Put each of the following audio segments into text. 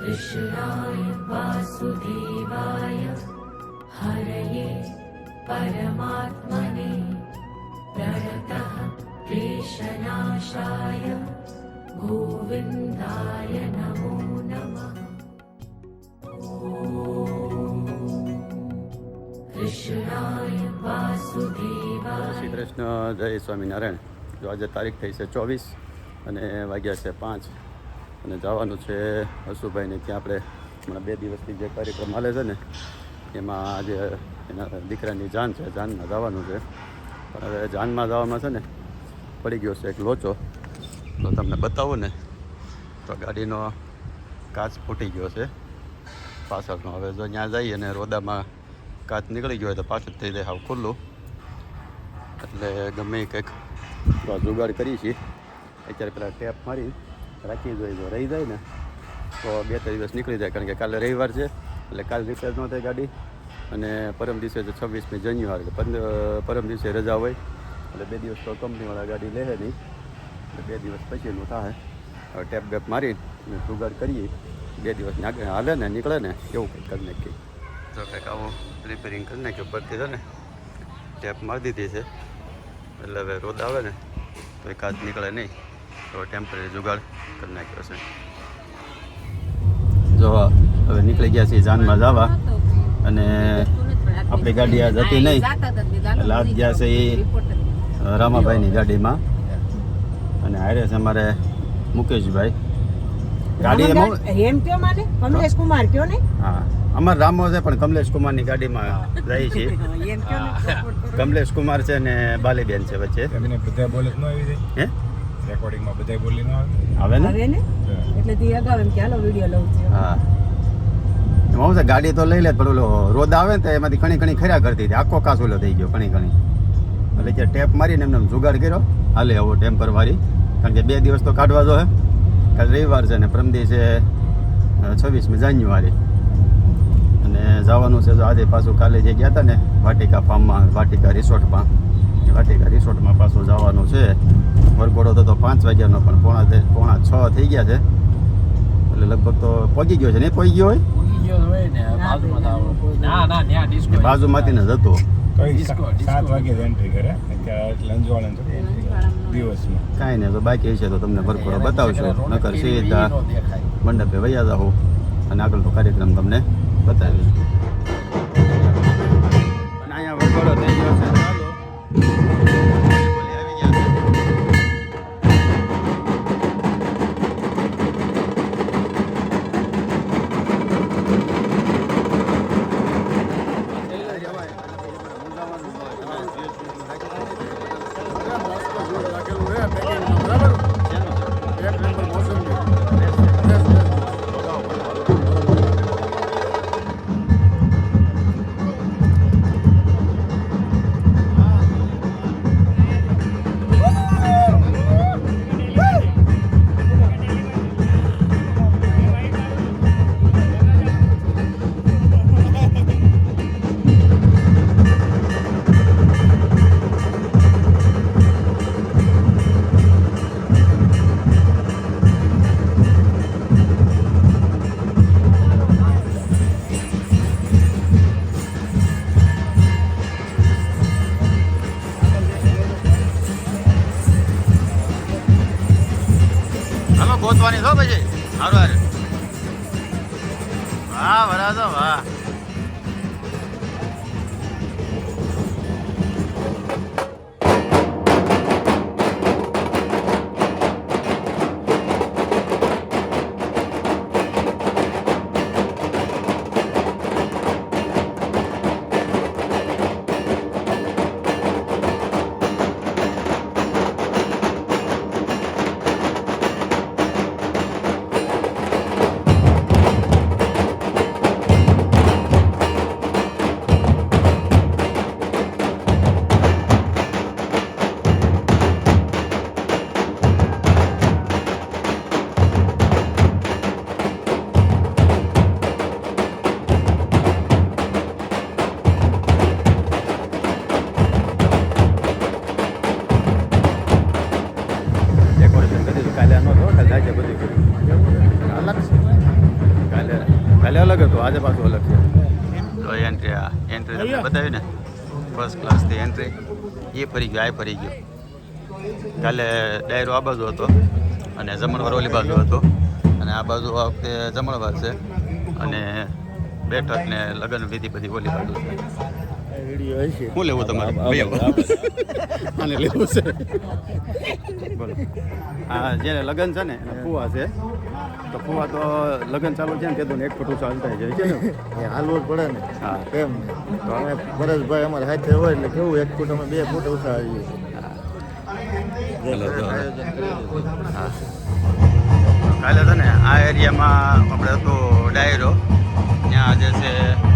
कृष्णाय वासुदेवाय हरये परमात्मने प्रणतः क्लेशनाशाय गोविन्दाय नमो नमः कृष्णाय वासुदेवाय શ્રી કૃષ્ણ જય સ્વામિનારાયણ જો આજે તારીખ થઈ છે ચોવીસ અને વાગ્યા છે પાંચ અને જવાનું છે હસુભાઈને ત્યાં આપણે હમણાં બે દિવસથી જે કાર્યક્રમ હાલે છે ને, એમાં આજે એના દીકરાની જાન છે, જાનમાં જવાનું છે. પણ હવે જાનમાં જવામાં છે ને, પડી ગયો છે એક લોચો. તો તમને બતાવું ને, તો ગાડીનો કાચ ફૂટી ગયો છે. પાછળનો હવે જો ત્યાં જઈએ અને રોદામાં કાચ નીકળી ગયો હોય તો પાછળ થઈ જાય હાવ ખુલ્લું. એટલે ગમે કંઈક જુગાડ કરી છીએ. અત્યારે પેલા ટેપ મારી રાખી જોઈએ જો રહી જાય ને. તો બે, ત્રણ દિવસ નીકળી જાય, કારણ કે કાલે રવિવાર છે, એટલે કાલે રિપેર ન થાય ગાડી. અને પરમ દિવસે છે છવ્વીસમી જાન્યુઆરી, એટલે પરમ દિવસે રજા હોય, એટલે બે દિવસ તો કંપનીવાળા ગાડી લે નહીં. એટલે બે દિવસ પછીનું થાય. હવે ટેપ બેપ મારી જુગાડ કરીએ. બે દિવસ હાલે ને, નીકળે ને, એવું કંઈક કરી નાખીએ. જો કંઈક આવું રિપેરિંગ કરી નાખ્યું પડતી છે ને ટેપ મારી દીધી છે. એટલે હવે રોદ આવે ને, તો એ કાચ નીકળે નહીં. તો ટેમ્પરરી જુગાડ કરી નાખ્યો છે. જો હવે નીકળી ગયા છીએ જાનમાં જવા અને આપણી ગાડી આ જતી નહીં. એટલે આજ ગયા છે એ રામાભાઈની ગાડીમાં. અને હારે છે અમારે મુકેશભાઈ. ગાડી એમ કયો માને કમલેશ કુમાર કયો ને હા અમાર રામો છે પણ કમલેશ કુમારની ગાડીમાં જાય છે. ને? કમલેશ કુમાર છે ને બાલીબેન છે વચ્ચે. એમને બધા બોલે ન આવી જાય. હે? રેકોર્ડિંગમાં બધાય બોલી ન આવે? આવે ને? એટલે તે અગાઉ એમ કે હાલો વીડિયો લઉં છું. હા. હું છે ગાડી તો લઈ લે પણ ઓલો રોદ આવે ને તો એમાંથી ઘણી ઘણી ખર્યા કરતી હતી. આખો કાસ ઓલો થઈ ગયો ઘણી ઘણી. એટલે જે ટેપ મારીને એમને જુગાડ કર્યો હાલે આવો ટેમ્પર મારી કારણ કે બે દિવસ તો કાઢવા જો હે. કાલ રવિવાર છે ને પ્રમદી છે છવ્વીસમી જાન્યુઆરી. અને જવાનું છે જો આજે પાછું કાલે જે ગયા હતા ને વાટિકા ફાર્મમાં વાટિકા રિસોર્ટમાં. વાટિકા રિસોર્ટમાં પાછું જવાનું છે. વરઘોડો તો તો પાંચ વાગ્યાનો પણ પોણા તે- પોણા છ થઈ ગયા છે. એટલે લગભગ તો પહોંચી ગયો છે ને? પહોંચી ગયો હોય? બાજુમાંથી ને જતો. કઈ નહીં તો બાકી છે તો તમને વરઘોડો બતાવશો. નકર સીધા મંડપે વૈયા જાઓ અને આગળનો કાર્યક્રમ તમને બતાવીશ. હાલો ગોતવાની છો પછી. સારું હારે. વાહ વરાજો વાહ. દીધું કાલે આનો તો કાલે બધું કર્યું અલગ છે હતું આજે પાછું અલગ છે. તો એન્ટ્રી આ એન્ટ્રી તમને બતાવી ને? ફર્સ્ટ ક્લાસથી એન્ટ્રી એ ફરી ગયો આ ફરી ગયો. કાલે ડાયરો આ બાજુ હતો અને જમણવાર ઓલી બાજુ હતો. અને આ બાજુ આ વખતે જમણવાર છે. અને બેઠક ને લગ્ન વિધિ બધી ઓલી બાજુ છે. શું લેવું તમારે. આને લેવું છે. બોલો. આ જેને લગ્ન છે ને એના ફુવા છે તો ફુવા તો લગ્ન ચાલુ છે ને કીધું ને એક ફોટો ચાલતા જાય છે ને. હાલવું જ પડે ને. હા. કેમ? તો અમે ભરતભાઈ અમારા હાથે હોય એટલે કેવું એક ફૂટ અમે બે ફૂટ તો કાલે છે ને આ એરિયામાં આપણે હતો ડાયરો. ત્યાં જે છે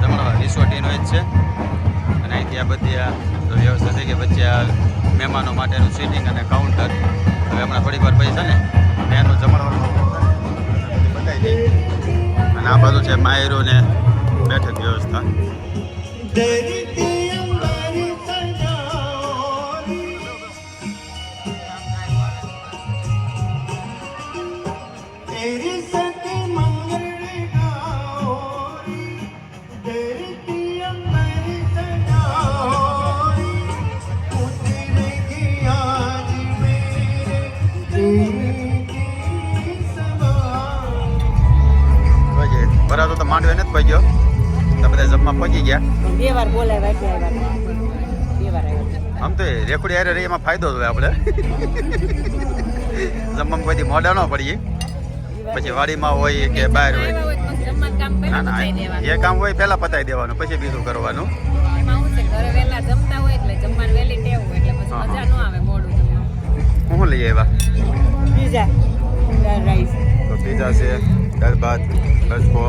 જમણવાર રિસોર્ટ એનો જ છે. અને અહીંથી આ બધી આ વ્યવસ્થા થઈ ગઈ. વચ્ચે આ મહેમાનો માટેનું સીટિંગ અને કાઉન્ટર હવે હમણાં થોડીક વાર પછી છે ને ત્યાંનું જમણવાનું બતાવી દઈએ. અને આ બાજુ છે માયરો ને બેઠક વ્યવસ્થા. માંડવે નથી પહોંચ્યો તો બધા જમવા પહોંચી ગયા. બે વાર બોલાય બે વાર આમ તો રેકોડી હારે રહી એમાં ફાયદો થયો આપણે. જમવામાં કોઈ મોડા ન પડીએ. પછી વાડીમાં હોય કે બહાર હોય. ના ના એ કામ હોય પહેલા પતાવી દેવાનું પછી બીજું કરવાનું. હા, લઈ આવ્યા? પીઝા છે. ભાત રસકો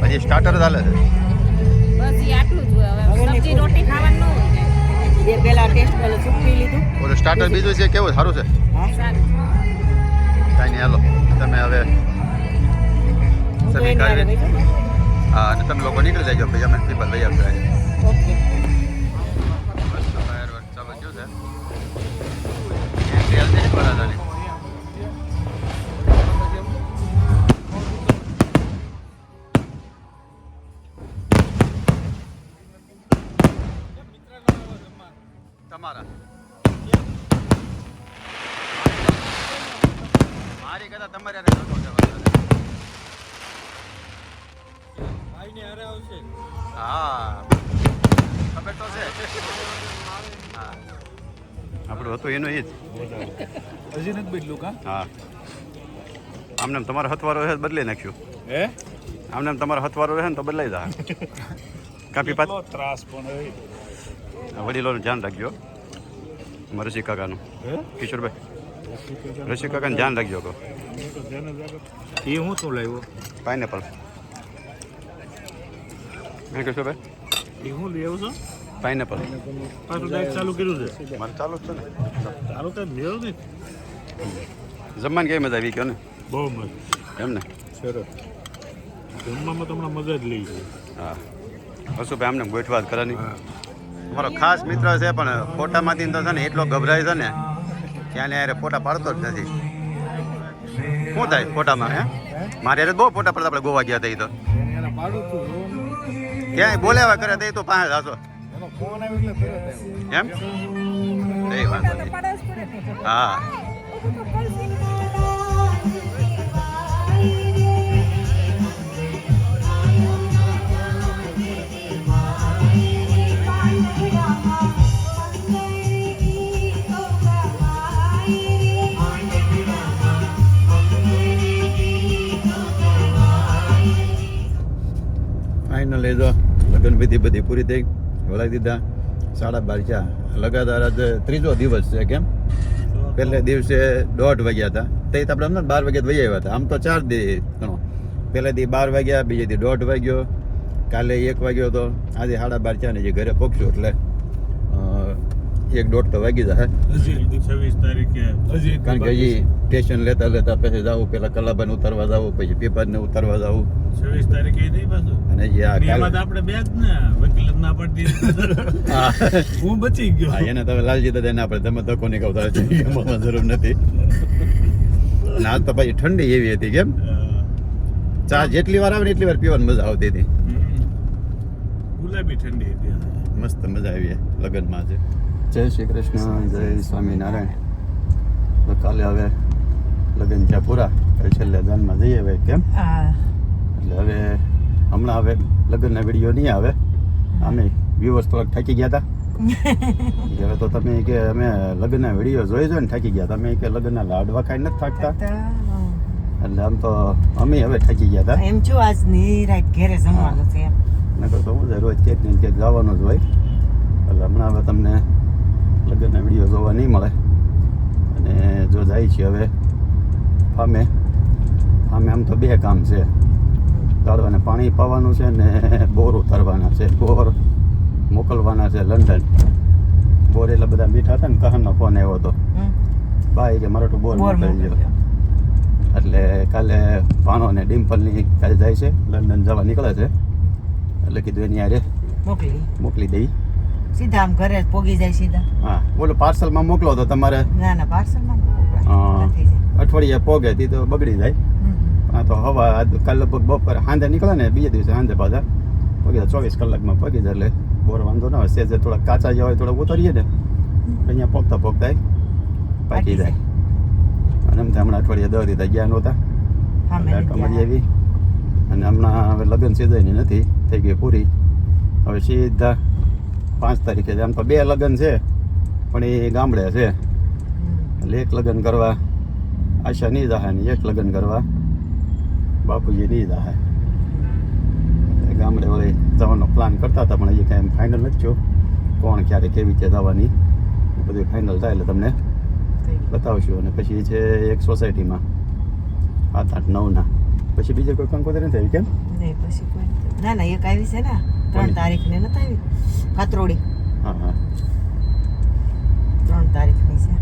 પછી સ્ટાર્ટર ચાલે છે. ઓલું સ્ટાર્ટર બીજું છે કેવું? સારું છે? કાંઈ નહીં હાલો. તમે હવે તો સભી એની હારે કાઢી બેઠો. ને. હા અને તમે લોકો નીકળી જાય પછી અમે પીપલ લઈ આવશું ઓકે. હજી નથી બદલું કા? હા. આમને તમારો હથવારો રહે તો બદલી નાખ્યું. હે? આમને આમ તમારો હથવારો રહે ને તો બદલાઈ જા કાપી પાત ત્રાસ પણ હોય વડીલોનું ધ્યાન રાખજો. મરસી રસી કાકાનું. હે? કિશોરભાઈ. રસી કાકાનું. ધ્યાન રાખજો કહો એ હું શું લાવ્યો? પાઇનેપલ. હે કિશોરભાઈ? એ હું લઈ આવ્યો છો? પાઇનેપલ ચાલુ કર્યું છે? મારે ચાલુ છે ને. તારું તો લેવો ને જમવાની કેવી મજા આવી ગયો ને? બહુ મજા. એમ ને? સરસ. જમવામાં મજા જ લઈ છે હા. હસુભાઈ આમને ગોઠવા જ કરવાની. મારો ખાસ મિત્ર છે પણ ફોટામાંથી તો છે ને એટલો ગભરાય છે ને ત્યાં યારે ફોટા પાડતો જ નથી. શું થાય ફોટામાં હે? મારે યારે બહુ ફોટા પડતા આપણે ગોવા ગયા હતા ઈ તો. ક્યાંય બોલાવા કરે તો પાંચ તો એમ? એ વાંધો નહીં. હા. ફાઇનલી જો લગ્ન વિધિ બધી પૂરી થઈ વળાવી દીધા. સાડા બાર ચા. લગાતાર આજે ત્રીજો દિવસ છે કેમ? પહેલે દિવસે દોઢ વાગ્યા હતા. તે આપણે અમને બાર વાગ્યા વહી આવ્યા હતા. આમ તો ચાર દી ગણો. પહેલે દી બાર વાગ્યા, બીજે દી દોઢ વાગ્યો. કાલે એક વાગ્યો હતો આજે સાડા બાર ને જે ઘરે પહોંચ્યો એટલે એક દોઢ તો વાગી છવ્વીસ તારીખે. કારણ કે હજી સ્ટેશન લેતા લેતા પછી જવું પેલા કલાબાને ઉતારવા જવું પછી પીપાને ઉતારવા જવું છવ્વીસ તારીખે નહીં પાછું? અને હજી આ એમાં કાલે તો આપણે બે જ ને વકીલ ના પડતી હું. બચી ગયો. એને તમે લાલજી તો એને આપણે તમે ધક્કો નહીં કહો એમાં જરૂર નથી. આજ તો પછી ઠંડી એવી હતી કેમ? ચા જેટલી વાર આવે ને એટલી વાર પીવાની મજા આવતી હતી. ગુલાબી ઠંડી હતી. મસ્ત મજા આવી લગ્નમાં છે જય શ્રી કૃષ્ણ જય સ્વામિનારાયણ. તો કાલે હવે લગ્ન ત્યાં પૂરા હવે છેલ્લે દાનમાં જઈએ હવે કેમ એટલે હવે હમણાં હવે લગ્નના વીડિયો નહીં આવે. અમે વ્યૂવર્સ થોડાક થાકી ગયા હતા હવે તો તમે કે અમે લગ્નના વીડિયો જોઈ જોઈને થાકી ગયા તમે કે લગ્નના લાડવા ખાઈ નથી થાકતા. એટલે આમ તો અમે હવે થાકી ગયા હતા એમ જો આજની રાત ઘેરે જમવાનું છે. નકર તો હું રોજ ક્યાંક ને ક્યાંક જવાનું જ હોય. એટલે હમણાં હવે તમને લગ્નના વીડિયો જોવા નહીં મળે. અને જો જાય છે હવે ફામે ફામે આમ તો બે કામ છે. દાળવાને પાણી પાવાનું છે ને બોર ઉતારવાના છે. બોર મોકલવાના છે લંડન. બોર એટલે બધા મીઠા હતા ને કહનનો ફોન આવ્યો હતો. ભાઈ કે મારો તો બોર બોર મોકલી મોકલ્યો. એટલે કાલે ભાણો અને ડિમ્પલની કાલે જાય છે. લંડન જવા નીકળે છે. એટલે કીધું એની આરે મોકલી મોકલી દઈ સીધા આમ ઘરે પોગી જાય સીધા. હા બોલો પાર્સલમાં મોકલો તો તમારે. ના ના પાર્સલમાં અઠવાડિયે પોગે તી તો બગડી જાય. હા તો હવા કાલ લગભગ બપોરે સાંજે નીકળે ને બીજે દિવસે સાંજે પાછા. પગી જાય ચોવીસ કલાકમાં પગી જાય એટલે બોર વાંધો ના હોય સેજે થોડા કાચા જેવા હોય થોડા ઉતરીએ ને અહીંયા પોગતા પોગતા પાકી જાય. અને એમ હમણાં અઠવાડિયે દસ દીધા ગયા નહોતા. મળી આવી. અને હમણાં હવે લગ્ન સિઝનની નથી થઈ ગઈ પૂરી. હવે સીધા પાંચ તારીખે છે. આમ તો બે લગ્ન છે, પણ એ ગામડે છે. એટલે એક લગ્ન કરવા, આશા નહીં જાહે ને એક લગ્ન કરવા, બાપુજી નહીં જાહે. ગામડે વળી જવાનો પ્લાન કરતા હતા, પણ હજી કાંઈ ફાઇનલ નથી થયો. કોણ ક્યારે કેવી રીતે જવાની બધું ફાઇનલ થાય એટલે તમને બતાવશું. અને પછી છે એક સોસાયટીમાં સાત, આઠ, નવના. પછી બીજે કોઈ કંકોત્રી નથી આવી કેમ? નહીં, પછી ના ના, એક આવી છે ને? ત્રણ તારીખને નથી આવી? કાતરોડી હા હા. ત્રણ તારીખની છે.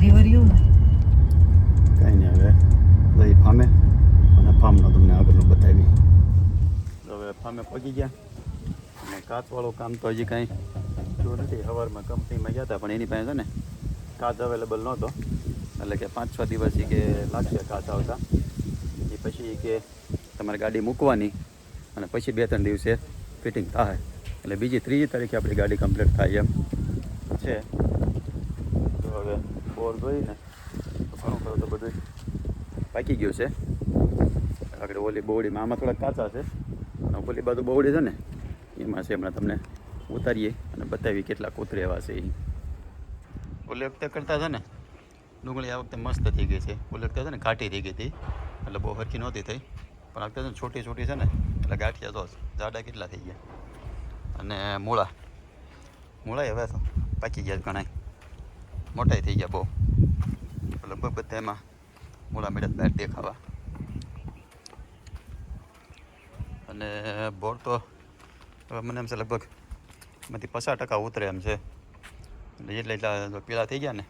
રિવર યુ ને? કાંઈ નહીં હવે. લઈ ફામે અને ફાર્મનો તમને આગળનું બતાવી તો હવે ફામે પગી ગયા. અને કાચવાળું કામ તો હજી કાંઈ જો નથી. સવારમાં કંપનીમાં ગયા હતા પણ એની પાસે છે ને કાચ અવેલેબલ નહોતો. એટલે કે પાંચ છ દિવસ કે લાગશે કાચ આવતા. એ પછી કે તમારે ગાડી મૂકવાની અને પછી બે ત્રણ દિવસે ફિટિંગ થાય. એટલે બીજી ત્રીજી તારીખે આપણી ગાડી કમ્પ્લીટ થાય એમ. છે. તો હવે બોર જોઈને તો ઘણું ખરું તો બધું પાકી ગયું છે. આગળ ઓલી બોવડીમાં આમાં થોડાક કાચા છે. અને ઓલી બાજુ બોવડી છે ને એમાં છે હમણાં તમને ઉતારીએ અને બતાવીએ કેટલા કોતરે એવા છે એ ઓલી વખતે કરતા છે ને ડુંગળી આ વખતે મસ્ત થઈ ગઈ છે. ઓલી વખતે છે ને ઘાટી થઈ ગઈ હતી. એટલે બહુ હરખી નહોતી થઈ. પણ આ વખતે છે ને છોટી છોટી છે ને એટલે ગાંઠિયા તો જાડા કેટલા થઈ ગયા? અને મૂળા? મૂળા હવે તો પાકી ગયા ઘણા મોટાઈ થઈ ગયા બહુ. લગભગ બધા એમાં મૂળા મેળા બહાર દેખાવા અને બોર તો મને એમ છે લગભગ એમાંથી પચાસ ટકા ઉતરે એમ છે. એટલે એટલા પીળા થઈ ગયા ને.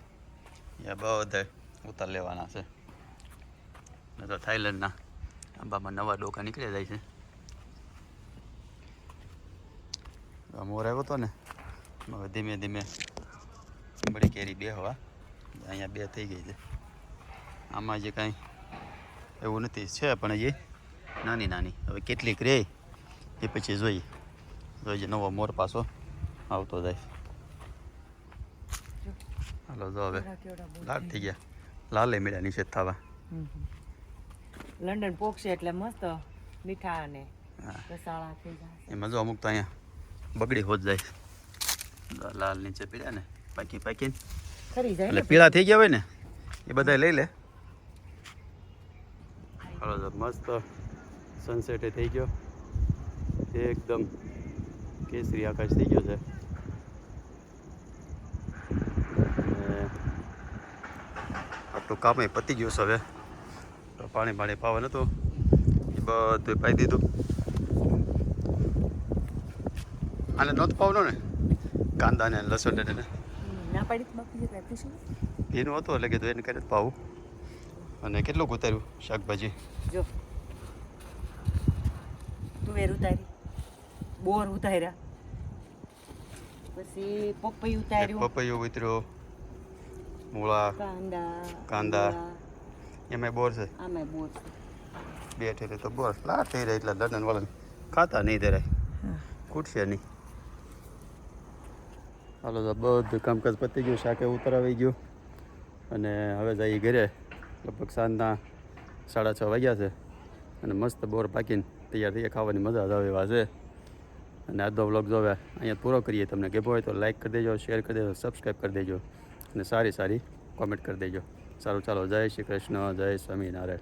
એ બધા ઉતાર લેવાના છે. નહીં તો થાઈલેન્ડના આંબામાં નવા ડોકા નીકળી જાય છે આ મોર આવ્યો હતો ને. હવે ધીમે ધીમે બળી કેરી બે હવા. અહીંયા બે થઈ ગઈ છે. આમાં જે કાંઈ એવું નથી છે પણ હજી નાની નાની. હવે કેટલીક રહે એ પછી જોઈએ. જોઈએ નવો મોર પાછો આવતો જાય. હાલો જો હવે લાલ થઈ ગયા. લાલે મીડા છે થવા. લંડન પોક્ષે એટલે મસ્ત મીઠા અને રસાળા થઈ જશે. એમાં જો અમુક તો અહીંયા બગડી હોત જાય. લાલ નીચે પીડ્યા ને પાકી પાકીને. એટલે પીળા થઈ ગયા હોય ને એ બધા લઈ લે. હાલો મસ્ત સનસેટ થઈ ગયો. એકદમ કેસરી આકાશ થઈ ગયો છે. આપણું કામ પતી ગયું છે હવે. તો પાણી પાણી પાવાનું હતું એ બધું પાઈ દીધું. આને નહોતું પાવનો ને? કાંદા ને? લસણ ને એને હતું એટલે કીધું એને કરી પાવું. અને કેટલું ઉતાર્યું શાકભાજી? જો. તુવેર ઉતારી બોર ઉતાર્યા. પછી પપૈયું ઉતાર્યું. પપૈયું ઉતર્યો. મૂળા કાંદા કાંદા. એમાં બોર છે? આમાં બોર છે. બે ઠેરે તો બોર. લાર થઈ રહી એટલે લડન વાળાને ખાતા નહીં દે ખૂટશે નહીં. હાલો તો બધું કામકાજ પતી ગયું, શાકે ઉતરાવી ગયું. અને હવે જઈએ ઘરે. લગભગ સાંજના સાડા છ વાગ્યા છે. અને મસ્ત બોર પાકીને તૈયાર થઈએ. ખાવાની મજા જ આવે એવા છે. અને આજનો વ્લોગ જોવે અહીંયા પૂરો કરીએ તમને કહેવો હોય તો લાઇક કરી દેજો, શેર કરી દેજો, સબસ્ક્રાઈબ કરી દેજો. અને સારી સારી કોમેન્ટ કરી દેજો. સારું, ચાલો જય શ્રી કૃષ્ણ, જય સ્વામિનારાયણ.